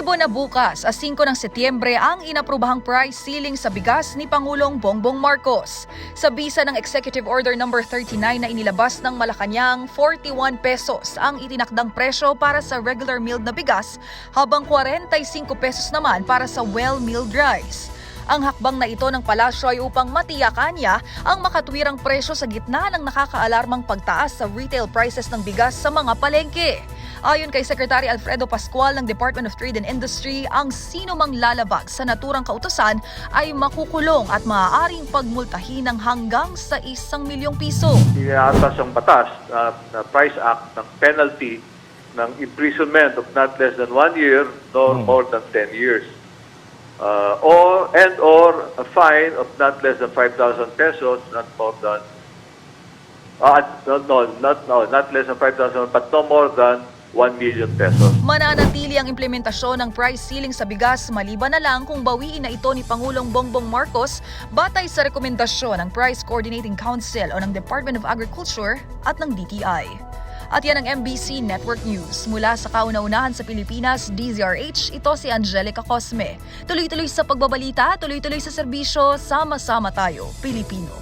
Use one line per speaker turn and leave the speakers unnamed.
Epektibo na bukas, as 5 ng Setyembre, ang inaprubahang price ceiling sa bigas ni Pangulong Bongbong Marcos. Sa bisa ng Executive Order No. 39 na inilabas ng Malacanang, 41 pesos ang itinakdang presyo para sa regular milled na bigas, habang 45 pesos naman para sa well-milled rice. Ang hakbang na ito ng palasyo ay upang matiyakan niya ang makatwirang presyo sa gitna ng nakakaalarmang pagtaas sa retail prices ng bigas sa mga palengke. Ayon kay Secretary Alfredo Pascual ng Department of Trade and Industry, ang sino mang lalabag sa naturang kautosan ay makukulong at maaaring pagmultahin ng hanggang sa isang milyong piso.
Iniatas ang batas na, na Price Act ng penalty ng imprisonment of not less than one year nor more than 10 years. Uh, or and or a fine of not less than 5,000 pesos, not more than uh, no, no, not no, not less than 5,000, but no more than 1 million pesos.
Mananatili ang implementasyon ng price ceiling sa bigas maliban na lang kung bawiin na ito ni Pangulong Bongbong Marcos batay sa rekomendasyon ng Price Coordinating Council o ng Department of Agriculture at ng DTI. At yan ang MBC Network News. Mula sa kauna-unahan sa Pilipinas, DZRH, ito si Angelica Cosme. Tuloy-tuloy sa pagbabalita, tuloy-tuloy sa serbisyo, sama-sama tayo, Pilipino.